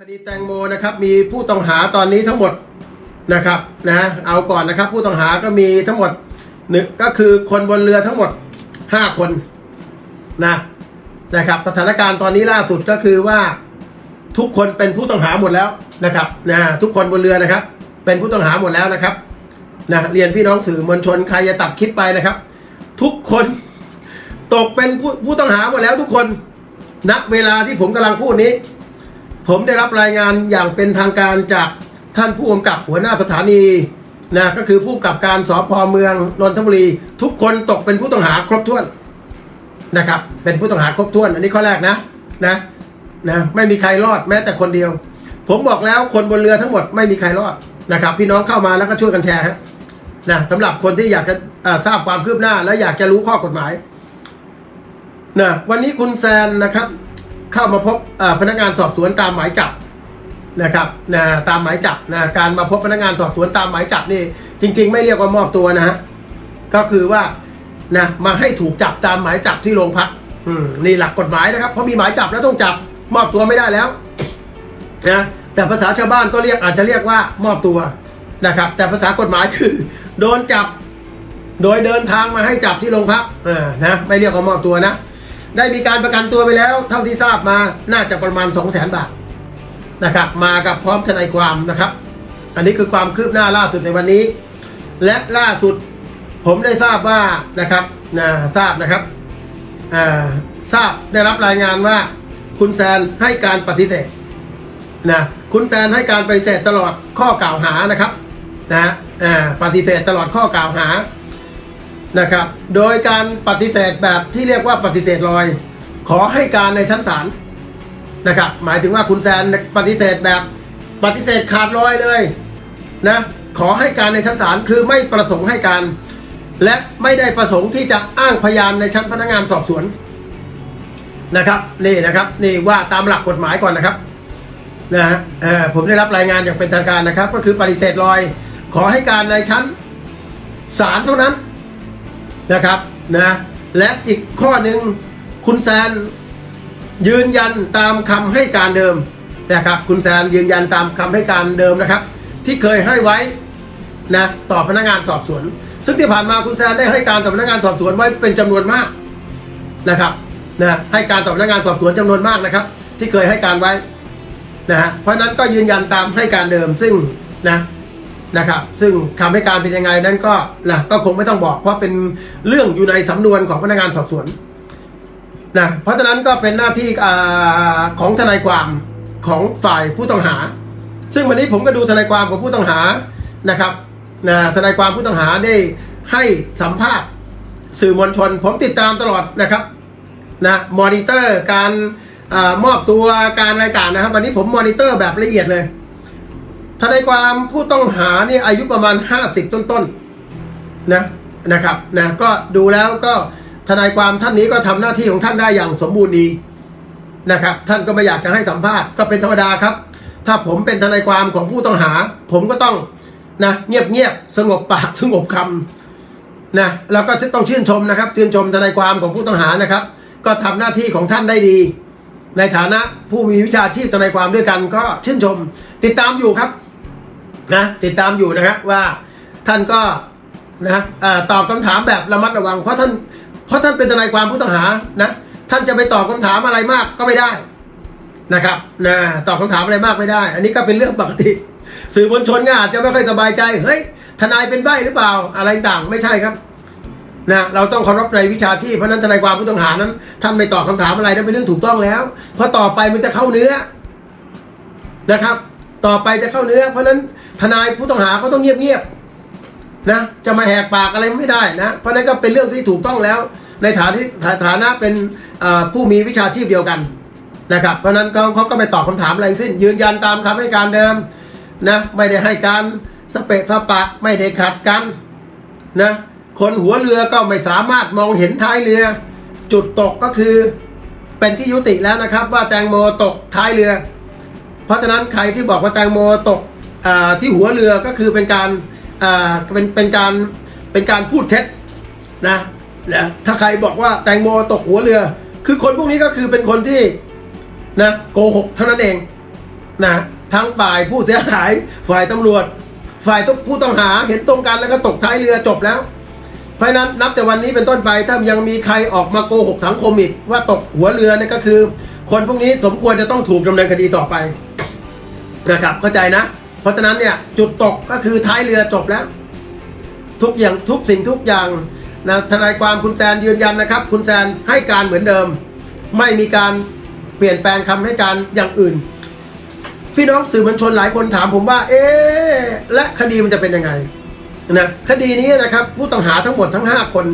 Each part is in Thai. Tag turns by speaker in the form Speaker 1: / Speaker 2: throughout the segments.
Speaker 1: คดีแตงโมนะครับมีผู้ต้องหาตอนนี้ทั้งหมดนะครับนะเอาก่อนนะครับผู้ต้องหาก็มีทั้งหมดหนึ่งก็คือคนบนเรือทั้งหมด 5 คนนะนะครับสถานการณ์ตอนนี้ล่าสุดก็คือว่าทุกคนเป็นผู้ต้องหาหมดแล้วนะครับนะทุกคนบนเรือนะครับ เป็นผู้ต้องหาหมดแล้วนะครับนะเรียนพี่น้องสื่อมวลชนใครจะตัดคลิปไปนะครับ ทุกคนตกเป็นผู้ผู้ต้องหาหมดแล้วทุกคนณเวลาที่ผมกำลังพูดนี้ ผมได้รับรายงานอย่างเป็นทางการจากท่านผู้กำกับหัวหน้าสถานีนะก็คือผู้กำกับการสพเมืองนนทบุรี ทุกคนตกเป็นผู้ต้องหาครบถ้วนนะครับ เป็นผู้ต้องหาครบถ้วน อันนี้ข้อแรกนะนะนะไม่มีใครรอดแม้แต่คนเดียว ผมบอกแล้วคนบนเรือทั้งหมดไม่มีใครรอดนะครับ พี่น้องเข้ามาแล้วก็ช่วยกันแชร์ฮะนะสำหรับคนที่อยากจะทราบความคืบหน้า และอยากจะรู้ข้อกฎหมายนะวันนี้คุณแซนนะครับ เข้ามาพบพนักงานสอบสวนตามหมายจับนะครับนะตามหมายจับนะการมาพบพนักงานสอบสวนตามหมายจับนี่ จริง ๆ ไม่เรียกว่ามอบตัวนะฮะก็คือว่านะมาให้ถูกจับตามหมายจับที่โรงพักนี่หลักกฎหมายนะครับเพราะมีหมายจับแล้วต้องจับมอบตัวไม่ได้แล้วนะแต่ภาษาชาวบ้านก็เรียกอาจจะเรียกว่ามอบตัวนะครับ แต่ภาษากฎหมายคือ โดนจับ โดยเดินทางมาให้จับที่โรงพักอ่านะไม่เรียกว่ามอบตัวนะ ได้มีการประกันตัวไปแล้ว เท่าที่ทราบมาน่าจะประมาณ 2 0 0 0 0 0 บาทนะครับ มากับพร้อมทนายความนะครับ อันนี้คือความคืบหน้าล่าสุดในวันนี้ และล่าสุดผมได้ทราบว่านะครับนะทราบนะครับทราบได้รับรายงานว่าคุณแซนให้การปฏิเสธนะคุณแซนให้การปฏิเสธตลอดข้อกล่าวหานะครับนะปฏิเสธตลอดข้อกล่าวหา นะครับ โดยการปฏิเสธแบบที่เรียกว่าปฏิเสธลอย ขอให้การในชั้นศาลนะครับ หมายถึงว่าคุณแซนปฏิเสธแบบปฏิเสธขาดลอยเลยนะขอให้การในชั้นศาลคือไม่ประสงค์ให้การ และไม่ได้ประสงค์ที่จะอ้างพยานในชั้นพนักงานสอบสวนนะครับนี่นะครับนี่ว่าตามหลักกฎหมายก่อนนะครับนะฮะเอ่อผมได้รับรายงานอย่างเป็นทางการนะครับ ก็คือปฏิเสธลอย ขอให้การในชั้นศาลเท่านั้น นะครับนะและอีกข้อหนึ่งคุณแซนยืนยันตามคำให้การเดิมนะครับคุณแซนยืนยันตามคำให้การเดิมนะครับ ที่เคยให้ไว้นะต่อพนักงานสอบสวน ซึ่งที่ผ่านมาคุณแซนได้ให้การต่อพนักงานสอบสวนไว้เป็นจำนวนมากนะครับนะให้การต่อพนักงานสอบสวนจำนวนมากนะครับ ที่เคยให้การไว้นะฮะเพราะฉะนั้นก็ยืนยันตามให้การเดิมซึ่งนะ นะครับ ซึ่งคำให้การเป็นยังไงนั้นก็นะก็คงไม่ต้องบอกเพราะเป็นเรื่องอยู่ในสำนวนของพนักงานสอบสวนนะเพราะฉะนั้นก็เป็นหน้าที่อาของทนายความของฝ่ายผู้ต้องหา ซึ่งวันนี้ผมก็ดูทนายความของผู้ต้องหานะครับนะทนายความผู้ต้องหาได้ให้สัมภาษณ์สื่อมวลชน ผมติดตามตลอดนะครับนะมอนิเตอร์การอามอบตัวการอะไรต่างนะครับ วันนี้ผมมอนิเตอร์แบบละเอียดเลย ทนายความผู้ต้องหานี่อายุประมาณ 50 ต้นๆนะนะครับนะก็ดูแล้วก็ทนายความท่านนี้ก็ทำหน้าที่ของท่านได้อย่างสมบูรณ์ดีนะครับ ท่านก็ไม่อยากจะให้สัมภาษณ์ก็เป็นธรรมดาครับ ถ้าผมเป็นทนายความของผู้ต้องหา ผมก็ต้องนะเงียบๆสงบปากสงบคำนะแล้วก็ต้องชื่นชมนะครับ ชื่นชมทนายความของผู้ต้องหานะครับ ก็ทำหน้าที่ของท่านได้ดี ในฐานะผู้มีวิชาชีพทนายความด้วยกันก็ชื่นชม ติดตามอยู่ครับนะติดตามอยู่นะครับว่าท่านก็นะอ่อตอบคำถามแบบระมัดระวัง เพราะท่านเพราะท่านเป็นทนายความผู้ต้องหานะท่านจะไปตอบคำถามอะไรมากก็ไม่ได้นะครับนะตอบคำถามอะไรมากไม่ได้ อันนี้ก็เป็นเรื่องปกติ สื่อมวลชนก็อาจจะไม่ค่อยสบายใจเฮ้ยทนายเป็นใบหรือเปล่าอะไรต่างไม่ใช่ครับ นะเราต้องเคารพในวิชาชีพเพราะนั้นทนายความผู้ต้องหานั้นท่านไม่ตอบคำถามอะไรนั่นเป็นเรื่องถูกต้องแล้ว เพราะต่อไปมันจะเข้าเนื้อนะครับ ต่อไปจะเข้าเนื้อ เพราะนั้นทนายผู้ต้องหาเขาต้องเงียบๆนะจะมาแหกปากอะไรไม่ได้นะ เพราะนั้นก็เป็นเรื่องที่ถูกต้องแล้ว ในฐานะที่ฐานะเป็นผู้มีวิชาชีพเดียวกันนะครับ เพราะนั้นเขาก็ไม่ตอบคำถามอะไรสิ้น ยืนยันตามคำให้การเดิมนะไม่ได้ให้การสเปะสปะไม่ได้ขัดกันนะ คนหัวเรือก็ไม่สามารถมองเห็นท้ายเรือ จุดตกก็คือเป็นที่ยุติแล้วนะครับ ว่าแตงโมตกท้ายเรือ เพราะฉะนั้นใครที่บอกว่าแตงโมตกที่หัวเรือก็คือเป็นการเป็นเป็นการเป็นการพูดเท็จนะนะถ้าใครบอกว่าแตงโมตกหัวเรือ คือคนพวกนี้ก็คือเป็นคนที่นะโกหกเท่านั้นเองนะทั้งฝ่ายผู้เสียหายฝ่ายตำรวจ ฝ่ายผู้ต้องหาเห็นตรงกันแล้วก็ตกท้ายเรือจบแล้ว เพราะนั้นนับแต่วันนี้เป็นต้นไปถ้ายังมีใครออกมาโกหกสังคมอีกว่าตกหัวเรือนี่ก็คือ คนพวกนี้สมควรจะต้องถูกดำเนินคดีต่อไปนะครับเข้าใจนะ เพราะฉะนั้นเนี่ยจุดตกก็คือท้ายเรือจบแล้ว ทุกอย่างทุกสิ่งทุกอย่างนะทนายความคุณแซนยืนยันนะครับ คุณแซนให้การเหมือนเดิม ไม่มีการเปลี่ยนแปลงคำให้การอย่างอื่น พี่น้องสื่อมวลชนหลายคนถามผมว่า เอ๊และคดีมันจะเป็นยังไง นะคดีนี้นะครับผู้ต้องหาทั้งหมดทั้ง 5 คน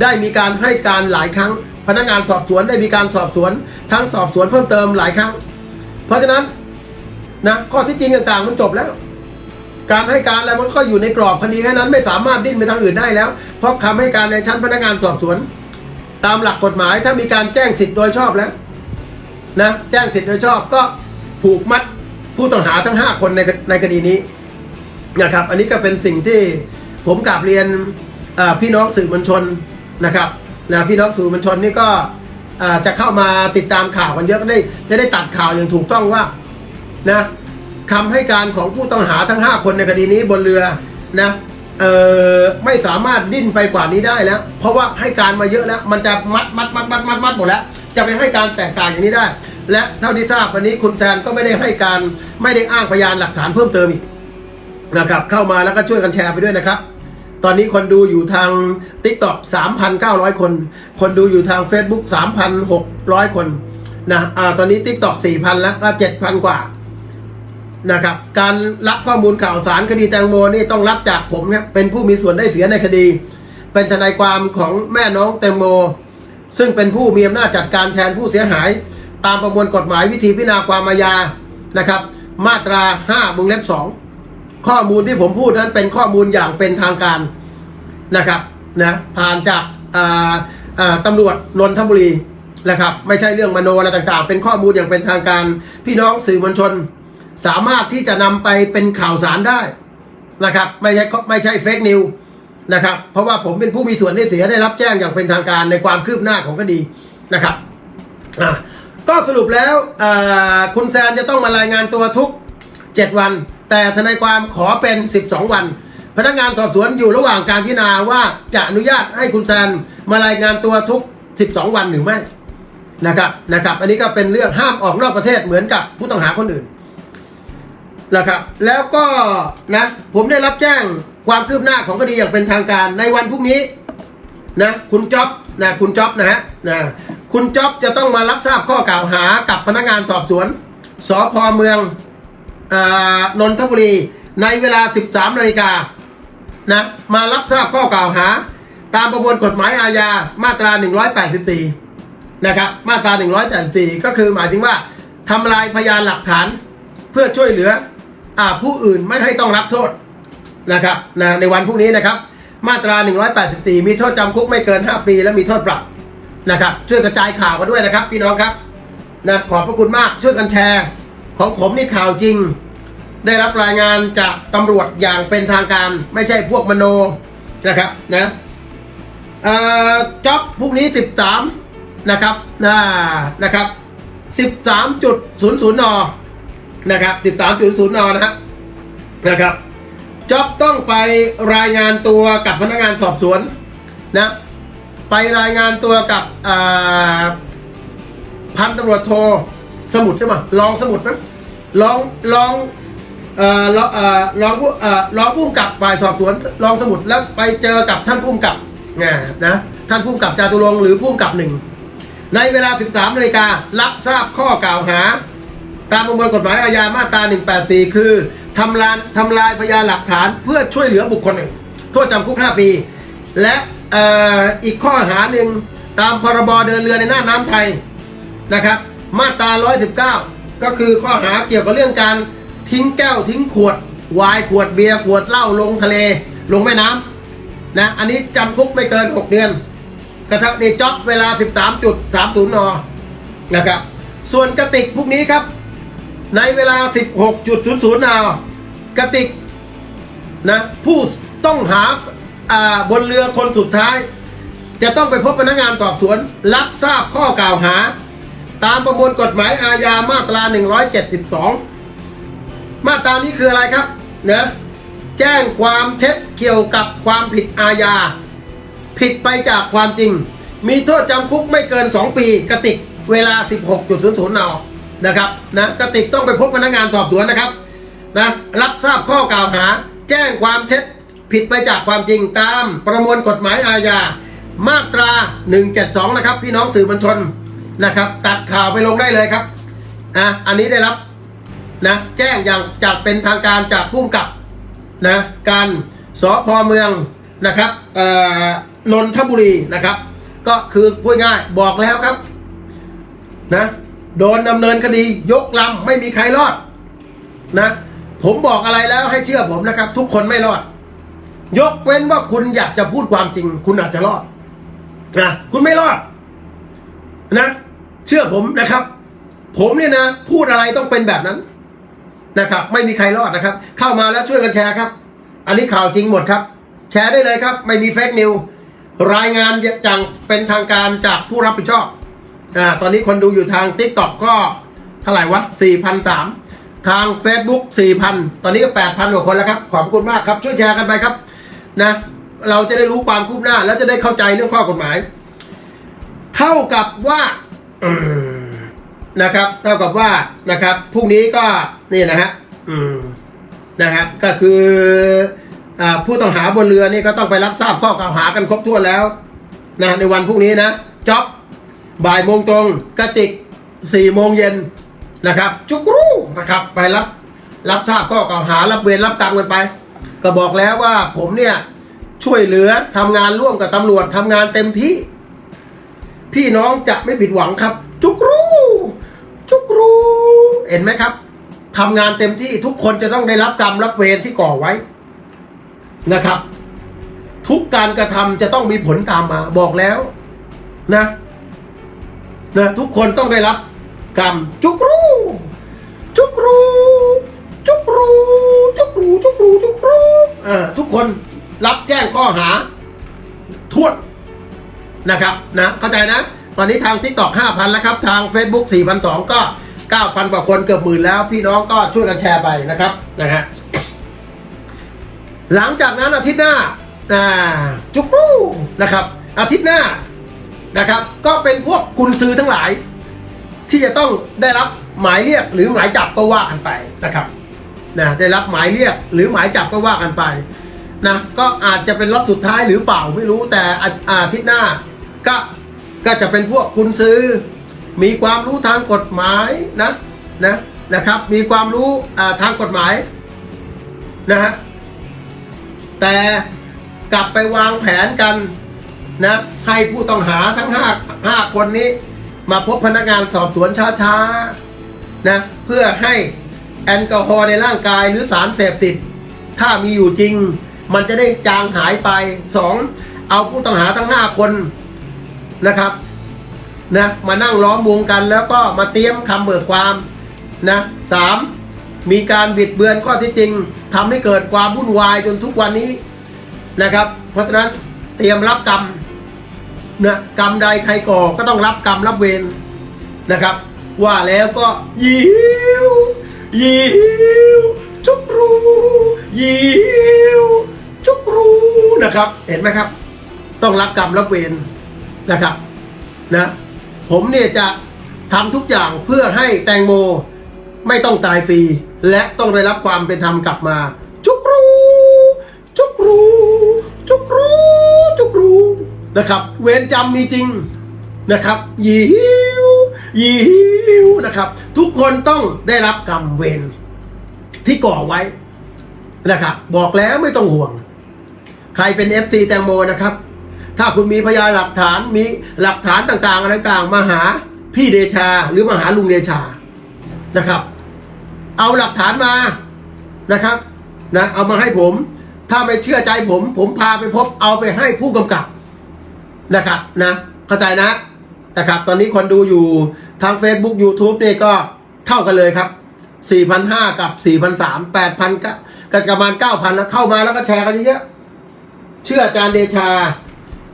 Speaker 1: ได้มีการให้การหลายครั้ง พนักงานสอบสวนได้มีการสอบสวน ทั้งสอบสวนเพิ่มเติมหลายครั้ง เพราะฉะนั้นนะข้อที่จริงต่างๆมันจบแล้ว การให้การอะไรมันก็อยู่ในกรอบคดีแค่นั้นไม่สามารถดิ้นไปทางอื่นได้แล้ว เพราะคำให้การในชั้นพนักงานสอบสวน ตามหลักกฎหมายถ้ามีการแจ้งสิทธิ์โดยชอบแล้วนะแจ้งสิทธิ์โดยชอบก็ผูกมัดผู้ต้องหาทั้ง 5 คนในในคดีนี้ นะครับ อันนี้ก็เป็นสิ่งที่ผมกราบเรียนพี่น้องสื่อมวลชนนะครับนะพี่น้องสื่อมวลชนนี่ก็จะเข้ามาติดตามข่าวกันเยอะก็ได้จะได้ตัดข่าวอย่างถูกต้องว่านะคำให้การของผู้ต้องหาทั้ง 5 คนในคดีนี้บนเรือนะไม่สามารถดิ้นไปกว่านี้ได้แล้ว เพราะว่าให้การมาเยอะแล้ว มันจะมัดมัดมัดมัดมัดมัดหมดแล้ว จะไปให้การแตกต่างอย่างนี้ได้ และเท่าที่ทราบวันนี้คุณแซนก็ไม่ได้ให้การไม่ได้อ้างพยานหลักฐานเพิ่มเติมอีก นะครับเข้ามาแล้วก็ช่วยกันแชร์ไปด้วยนะครับ ตอนนี้คนดูอยู่ทาง TikTok 3,900 คน คนดูอยู่ทาง Facebook 3,600 คนนะอ่าตอนนี้ TikTok 4,000 แล้วก็7,000 กว่านะครับการรับข้อมูลข่าวสารคดีแตงโมนี่ต้องรับจากผมเนี่ยเป็นผู้มีส่วนได้เสียในคดี เป็นทนายความของแม่น้องแตงโม ซึ่งเป็นผู้มีอำนาจจัดการแทนผู้เสียหาย ตามประมวลกฎหมายวิธีพิจารณาความอาญานะครับ มาตรา5วงเล็บ2 ข้อมูลที่ผมพูดนั้นเป็นข้อมูลอย่างเป็นทางการนะครับนะผ่านจากตำรวจนนทบุรีนะครับไม่ใช่เรื่องมโนอะไรต่างๆ เป็นข้อมูลอย่างเป็นทางการ พี่น้องสื่อมวลชน สามารถที่จะนำไปเป็นข่าวสารได้นะครับไม่ใช่ไม่ใช่เฟกนิวนะครับเพราะว่าผมเป็นผู้มีส่วนได้เสียได้รับแจ้งอย่างเป็นทางการในความคืบหน้าของคดีนะครับอะก็สรุปแล้วคุณแซนจะต้องมารายงานตัวทุก 7 วัน แต่ทนายความขอเป็น 12 วัน พนักงานสอบสวนอยู่ระหว่างการพิจารณาว่าจะอนุญาตให้คุณแซนมารายงานตัวทุก 12 วันหรือไม่นะครับนะครับ อันนี้ก็เป็นเรื่องห้ามออกนอกประเทศเหมือนกับผู้ต้องหาคนอื่นนะครับแล้วก็นะผมได้รับแจ้งความคืบหน้าของคดีอย่างเป็นทางการในวันพรุ่งนี้นะคุณจ๊อบนะคุณจ๊อบนะฮะนะคุณจ๊อบจะต้องมารับทราบข้อกล่าวหากับพนักงานสอบสวนสพเมือง นนทบุรีในเวลา 13นาฬิกานะมารับทราบข้อกล่าวหา ตามประมวลกฎหมายอาญามาตรา 184 นะครับ มาตรา 184 ก็คือหมายถึงว่าทำลายพยานหลักฐานเพื่อช่วยเหลืออผู้อื่นไม่ให้ต้องรับโทษนะครับนะในวันพรุ่งนี้นะครับ มาตรา 184 มีโทษจำคุกไม่เกิน 5 ปี และมีโทษปรับนะครับ ช่วยกระจายข่าวกันด้วยนะครับ พี่น้องครับนะขอบพระคุณมากช่วยกันแชร์ ของผมนี่ข่าวจริง ได้รับรายงานจากตำรวจอย่างเป็นทางการ ไม่ใช่พวกมโนนะครับนะจ็อบพรุ่งนี้ 13 นะครับนะนะครับ 13.00 น นะครับ 13.00 น นะครับนะครับจ็อบต้องไปรายงานตัวกับพนักงานสอบสวนนะไปรายงานตัวกับพันตำรวจโทสมุดใช่ไหมรองสมุดนะ รองรองเอ่อรองเอ่อรองผู้เอ่อรองผู้กำกับฝ่ายสอบสวนรองสมุดแล้วไปเจอกับท่านผู้กำกับนะนะท่านผู้กำกับจาตุรงค์หรือผู้กำกับหนึ่งในเวลา 13นาฬิการับทราบข้อกล่าวหา ตามประมวลกฎหมายอาญามาตรา 184 คือทำลายทำลายพยานหลักฐานเพื่อช่วยเหลือบุคคลหนึ่งโทษจำคุก 5 ปี และอ,อ,อีกข้อหาหนึ่งตามพรบเดินเรือในหน้าน้ำไทยนะครับ มาตรา 119 ก็คือข้อหาเกี่ยวกับเรื่องการทิ้งแก้วทิ้งขวดไวายขวดเบียร์ขวดเหล้าลงทะเล ลงแม่น้ำนะอันนี้จำคุกไม่เกิน 6 เดือน กระทั่งในจ็อบเวลา 13.30 น นะครับ ส่วนกระติกพวกนี้ครับ ในเวลา 16.00 น กระติกนะผู้ต้องหาอ่าบนเรือคนสุดท้าย จะต้องไปพบพนักงานสอบสวน รับทราบข้อกล่าวหา ตามประมวลกฎหมายอาญามาตรา 172 มาตรานี้คืออะไรครับนะแจ้งความเท็จเกี่ยวกับความผิดอาญา ผิดไปจากความจริง มีโทษจำคุกไม่เกิน 2 ปีกระติกเวลา 16.00นนะครับนะกระติกต้องไปพบพนักงานสอบสวนนะครับนะรับทราบข้อกล่าวหา แจ้งความเท็จผิดไปจากความจริงตามประมวลกฎหมายอาญามาตรา 172 นะครับ พี่น้องสื่อมวลชน นะครับ ตัดข่าวไปลงได้เลยครับอะอันนี้ได้รับนะแจ้งอย่างจากเป็นทางการจากผู้กำกับนะการสพเมืองนะครับเอ่อนนทบุรีนะครับ ก็คือพูดง่ายบอกแล้วครับนะโดนดำเนินคดียกลำไม่มีใครรอดนะผมบอกอะไรแล้วให้เชื่อผมนะครับ ทุกคนไม่รอด ยกเว้นว่าคุณอยากจะพูดความจริง คุณอาจจะรอดนะคุณไม่รอดนะ เชื่อผมนะครับ ผมเนี่ยนะ พูดอะไรต้องเป็นแบบนั้นนะครับ ไม่มีใครรอดนะครับ เข้ามาแล้วช่วยกันแชร์ครับ อันนี้ข่าวจริงหมดครับ แชร์ได้เลยครับ ไม่มีเฟกนิวรายงานจังเป็นทางการจากผู้รับผิดชอบอ่าตอนนี้คนดูอยู่ทาง t ิ k t o k ก็เท่าไหร่วะ4,003ทาง Facebook 4,000 ตอนนี้ก็ 8,000กว่าคนแล้วครับ ขอบคุณมากครับ ช่วยแชร์กันไปครับนะเราจะได้รู้ความคืบหน้า แล้วจะได้เข้าใจเรื่องข้อกฎหมาย เท่ากับว่า นะครับ เท่ากับว่านะครับพรุ่งนี้ก็นี่นะฮะนะครับก็คืออผู้ต้องหาบนเรือนี่ก็ต้องไปรับทราบข้อกล่าวหากันครบถ้วนแล้วนะในวันพรุ่งนี้นะจ็อบบ่ายโมงตรงกระติกสี่โมงเย็นนะครับจุกรูนะครับไปรับรับทราบข้อกล่าวหารับเวรรับกรรมกันไป ก็บอกแล้วว่าผมเนี่ยช่วยเหลือทำงานร่วมกับตำรวจทำงานเต็มที่ พี่น้องจะไม่ผิดหวังครับ จุกรูจุกรูเห็นไหมครับทำงานเต็มที่ทุกคนจะต้องได้รับกรรมรับเวรที่ก่อไว้นะครับ ทุกการกระทำจะต้องมีผลตามมาบอกแล้วนะนะทุกคนต้องได้รับกรรมจุกรูจุกรูจุกรูจุกรูจุกรูจุกรูเอ่อทุกคนรับแจ้งข้อหาทวด นะครับนะเข้าใจนะ ตอนนี้ทาง t ิ k t o k 5,000 แล้วครับ ทาง Facebook 4,200 ก็ 9,000 กว่าคนเกือบหมื่นแล้ว พี่น้องก็ช่วยกันแชร์ไปนะครับนะฮะหลังจากนั้นอาทิตย์หน้าจุกรูนะครับ อาทิตย์หน้านะครับ ก็เป็นพวกกุญซื้อทั้งหลาย ที่จะต้องได้รับหมายเรียกหรือหมายจับก็ว่ากันไปนะครับนะได้รับหมายเรียกหรือหมายจับก็ว่ากันไปนะก็อาจจะเป็นล็อตสุดท้ายหรือเปล่าไม่รู้แต่อาทิตย์หน้า ก็ก็จะเป็นพวกกุญซื้อ มีความรู้ทางกฎหมายนะนะนะครับ มีความรู้ทางกฎหมายนะฮะแต่กลับไปวางแผนกันนะให้ผู้ต้องหาทั้งห้าห้าคนนี้ มาพบพนักงานสอบสวนช้าๆนะเพื่อให้แอลกอฮอล์ในร่างกายหรือสารเสพติด ถ้ามีอยู่จริง มันจะได้จางหายไปสองเอาผู้ต้องหาทั้งห้าคน นะครับนะมานั่งล้อมวงกันแล้วก็มาเตรียมคำเบิกความนะสามมีการบิดเบือนข้อที่จริงทำให้เกิดความวุ่นวายจนทุกวันนี้นะครับ เพราะฉะนั้นเตรียมรับกรรมนะกรรมใดใครก่อก็ต้องรับกรรมรับเวรนะครับ ว่าแล้วก็ยิวยิวจุกรูยิวจุกรูนะครับ เห็นไหมครับ ต้องรับกรรมรับเวร นะครับนะผมเนี่ยจะทำทุกอย่างเพื่อให้แตงโมไม่ต้องตายฟรี และต้องได้รับความเป็นธรรมกลับมา จุกรูจุกรูจุกรูจุกรูนะครับ เวรจำมีจริงนะครับยิวยิวนะครับ ทุกคนต้องได้รับกรรมเวรที่ก่อไว้นะครับ บอกแล้วไม่ต้องห่วง ใครเป็น FC แตงโมนะครับ ถ้าคุณมีพยานหลักฐานมีหลักฐานต่างๆ อะไรต่างมาหาพี่เดชาหรือมาหาลุงเดชานะครับ เอาหลักฐานมานะครับนะเอามาให้ผม ถ้าไม่เชื่อใจผม ผมพาไปพบเอาไปให้ผู้กำกับนะครับนะเข้าใจนะนะครับ ตอนนี้คนดูอยู่ทาง Facebook YouTube นี่ก็เท่ากันเลยครับ4,500กับ4,300 8,000ก็ก็ประมาณ9,000แล้วเข้ามาแล้วก็แชร์กันเยอะเชื่ออาจารย์เดชา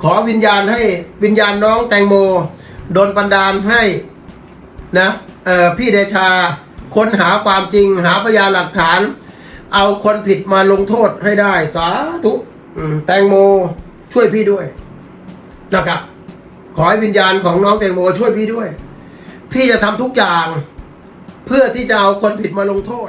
Speaker 1: ขอวิญญาณให้วิญญาณน้องแตงโมโดนบันดาลให้นะพี่เดชาค้นหาความจริงหาพยานหลักฐาน เอาคนผิดมาลงโทษให้ได้ สาธุแตงโมช่วยพี่ด้วยนะครับขอให้วิญญาณของน้องแตงโมช่วยพี่ด้วย พี่จะทำทุกอย่าง เพื่อที่จะเอาคนผิดมาลงโทษ